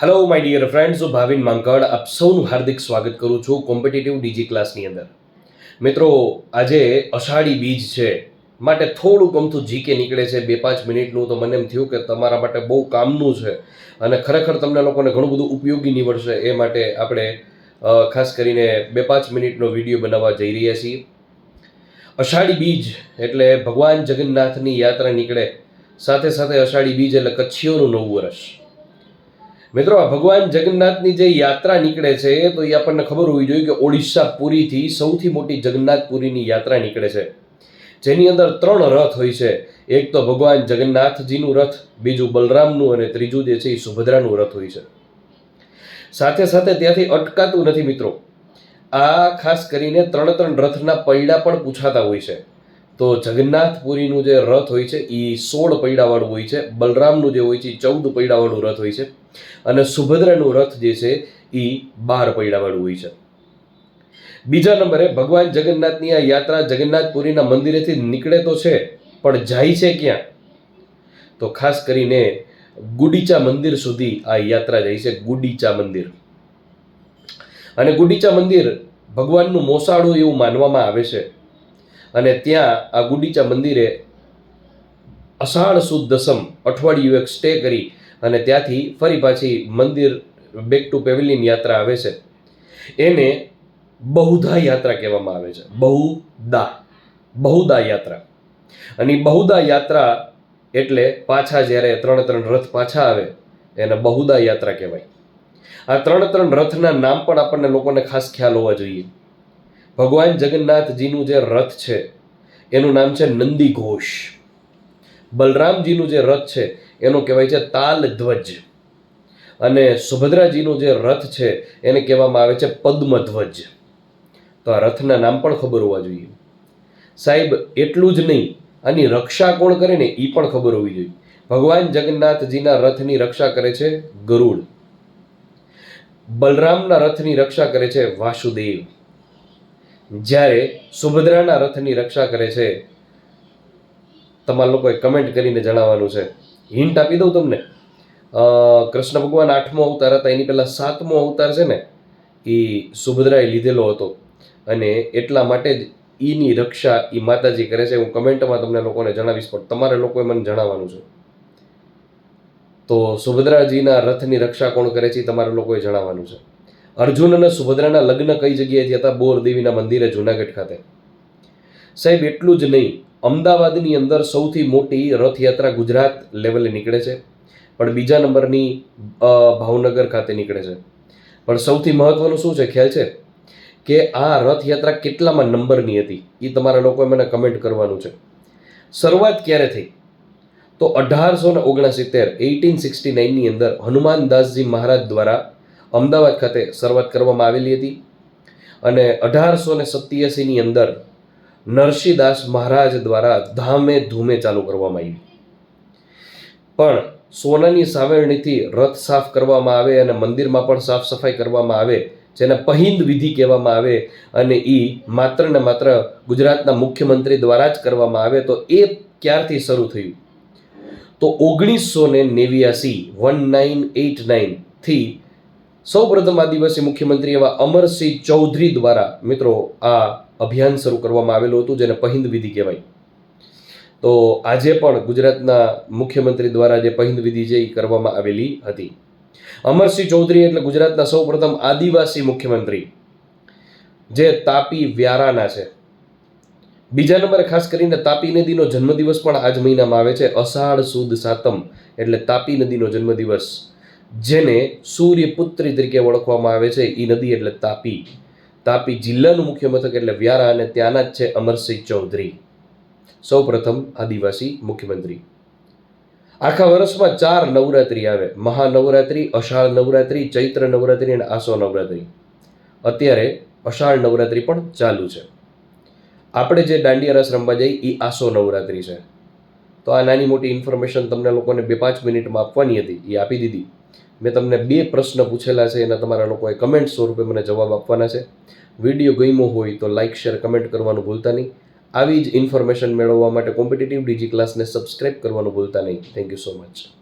Hello my dear friends હું ભાવિન માંકડ આપ સૌનું હાર્દિક સ્વાગત કરું છું કોમ્પિટિટિવ ડીજી ક્લાસની અંદર. મિત્રો, આજે અષાઢી બીજ છે. માટે થોડુંક અમથું જીકે નીકળે છે. બે પાંચ મિનિટનું તો મને એમ થયું કે તમારા માટે બહુ કામનું છે. અને ખરેખર તમને લોકોને ઘણું બધું ઉપયોગી નીવડશે. એ માટે આપણે ખાસ કરીને બે પાંચ મિનિટનો વીડિયો બનાવવા જઈ રહ્યા છીએ. અષાઢી બીજ એટલે ભગવાન જગન્નાથની યાત્રા નીકળે. સાથે સાથે અષાઢી બીજ એટલે કચ્છીઓનું નવું વર્ષ. મિત્રો ભગવાન જગન્નાથની જે યાત્રા નીકળે છે, તો એ આપણને ખબર હોવી જોઈએ કે ઓડિશા પુરીથી સૌથી મોટી જગન્નાથપુરીની યાત્રા નીકળે છે. જેની અંદર ત્રણ રથ હોય છે. એક તો ભગવાન જગન્નાથજીનું રથ, બીજું બલરામનું અને ત્રીજું જે છે એ સુભદ્રાનું રથ હોય છે. સાથે સાથે ત્યાંથી અટકાતું નથી મિત્રો. આ ખાસ કરીને ત્રણ ત્રણ રથના પૈડા પણ પૂછાતા હોય છે. તો જગન્નાથપુરીનું જે રથ હોય છે એ સોળ પૈડાવાળું હોય છે, બલરામનું જે હોય છે એ ચૌદ પૈડાવાળું રથ હોય છે અને સુભદ્રાનું રથ જે છે એ બાર પૈડાવાળું હોય છે. બીજા નંબરે ભગવાન જગન્નાથની આ યાત્રા જગન્નાથપુરીના મંદિરેથી નીકળે તો છે, પણ જાય છે ક્યાં? તો ખાસ કરીને ગુડીચા મંદિર સુધી આ યાત્રા જાય છે, ગુડીચા મંદિર. અને ગુડીચા મંદિર ભગવાનનું મોસાળું એવું માનવામાં આવે છે. અને ત્યાં આ ગુડીચા મંદિરે અષાઢ સુદ દસમ અઠવાડિયું એક સ્ટે કરી અને ત્યાંથી ફરી પાછી મંદિર બેક ટુ પેવિલિયન યાત્રા આવે છે. એને બહુધા યાત્રા કહેવામાં આવે છે. બહુદા બહુદા યાત્રા. અને બહુદા યાત્રા એટલે પાછા જ્યારે ત્રણ ત્રણ રથ પાછા આવે, એને બહુદા યાત્રા કહેવાય. આ ત્રણ ત્રણ રથના નામ પણ આપણને લોકોને ખાસ ખ્યાલ હોવા જોઈએ. ભગવાન જગન્નાથજીનું જે રથ છે, એનું નામ છે નંદી ઘોષ. બલરામજીનું જે રથ છે, એનો કહેવાય છે તાલ ધ્વજ અને સુભદ્રાજીનું જે રથ છે, એને કહેવામાં આવે છે પદ્મધ્વજ. તો આ રથના નામ પણ ખબર હોવા જોઈએ. સાહેબ, એટલું જ નહીં, આની રક્ષા કોણ કરે ને એ પણ ખબર હોવી જોઈએ. ભગવાન જગન્નાથજીના રથની રક્ષા કરે છે ગરુડ. બલરામના રથની રક્ષા કરે છે વાસુદેવ. જ્યારે સુભદ્રાના રથની રક્ષા કરે છે, તમારા લોકોએ કમેન્ટ કરીને જણાવવાનું છે. હિન્ટ આપી દઉં તમને. કૃષ્ણ ભગવાન આઠમો અવતાર હતા, એની પહેલાં સાતમો અવતાર છે ને, એ સુભદ્રાએ લીધેલો હતો. અને એટલા માટે જ એની રક્ષા એ માતાજી કરે છે. હું કમેન્ટમાં તમને લોકોને જણાવીશ, પણ તમારે લોકોએ મને જણાવવાનું છે. તો સુભદ્રાજીના રથની રક્ષા કોણ કરે છે એ તમારે લોકોએ જણાવવાનું છે. અર્જુન અને સુભદ્રાના લગ્ન કઈ જગ્યાએ થયા હતા બોરદેવીના મંદિરે, જુનાગઢ ખાતે. સાહેબ, એટલું જ નહીં. અમદાવાદની અંદર સૌથી મોટી રથયાત્રા ગુજરાત લેવલે નીકળે છે. પણ બીજા નંબરની ભાવનગર ખાતે નીકળે છે. પણ સૌથી મહત્વનું શું છે? ખ્યાલ છે? કે આ રથયાત્રા કેટલામાં નંબરની હતી? એ તમારા લોકોએ મને કમેન્ટ કરવાનું છે. શરૂઆત ક્યારે થઈ? તો અઢારસો ને ઓગણસિત્તેર, એઇટીન સિક્સટી નાઇનની અંદર હનુમાનદાસજી મહારાજ દ્વારા અમદાવાદ ખાતે શરૂઆત કરવામાં આવેલી હતી અને અઢારસો ને સત્યાસીની અંદર નરસિંહદાસ મહારાજ દ્વારા ધામે ધૂમે ચાલુ કરવામાં આવી. પણ સોનાની સાવેરણીથી રથ સાફ કરવામાં આવે અને મંદિરમાં પણ સાફ સફાઈ કરવામાં આવે, જેને પહિંદ વિધિ કહેવામાં આવે અને એ માત્ર ને માત્ર ગુજરાતના મુખ્યમંત્રી દ્વારા જ કરવામાં આવે, તો એ ક્યારથી શરૂ થયું? તો ઓગણીસો ને નેવ્યાસી, વન નાઇન એટ નાઇનથી સૌ પ્રથમ આદિવાસી મુખ્યમંત્રી એવા અમરસિંહ ચૌધરી દ્વારા મિત્રો આ અભિયાન શરૂ કરવામાં આવેલું હતું, જેને પહિંદ વિધિ કહેવાય. તો આજે પણ ગુજરાતના મુખ્યમંત્રી દ્વારા જે પહિંદ વિધિ છે એ કરવામાં આવેલી હતી. અમરસિંહ ચૌધરી એટલે ગુજરાતના સૌ પ્રથમ આદિવાસી મુખ્યમંત્રી, જે તાપી વ્યારાના છે. બીજા નંબરે ખાસ કરીને તાપી નદીનો જન્મદિવસ પણ આજ મહિનામાં આવે છે. અષાઢ સુદ સાતમ એટલે તાપી નદીનો જન્મદિવસ. જેને સૂર્યપુત્રી તરીકે ઓળખવામાં આવે છે. એ નદી એટલે તાપી. તાપી જિલ્લાનું મુખ્ય મથક એટલે વ્યારા અને ત્યાંના જ છે અમરસિંહ ચૌધરી. સૌ પ્રથમ આદિવાસી મુખ્યમંત્રી. આખા વર્ષમાં ચાર નવરાત્રી આવે. મહાનવરાત્રી, અષાઢ નવરાત્રી, ચૈત્ર નવરાત્રી અને આસો નવરાત્રી. અત્યારે અષાઢ નવરાત્રી પણ ચાલુ છે. આપણે જે દાંડિયા રસ રમવા જઈએ એ આસો નવરાત્રી છે. તો આ નાની મોટી ઇન્ફોર્મેશન તમને લોકોને બે પાંચ મિનિટમાં આપવાની હતી. એ આપી દીધી. મેં તમને બે પ્રશ્ન પૂછેલા છે, એના તમારા લોકોએ કમેન્ટ સ્વરૂપે મને જવાબ આપવાના છે. વીડિયો ગમ્યો હોય તો લાઇક શેર કમેન્ટ કરવાનું ભૂલતા નહીં. આવી જ ઇન્ફોર્મેશન મેળવવા માટે કોમ્પિટિટિવ ડીજી ક્લાસને સબસ્ક્રાઇબ કરવાનું ભૂલતા નહીં. Thank you so much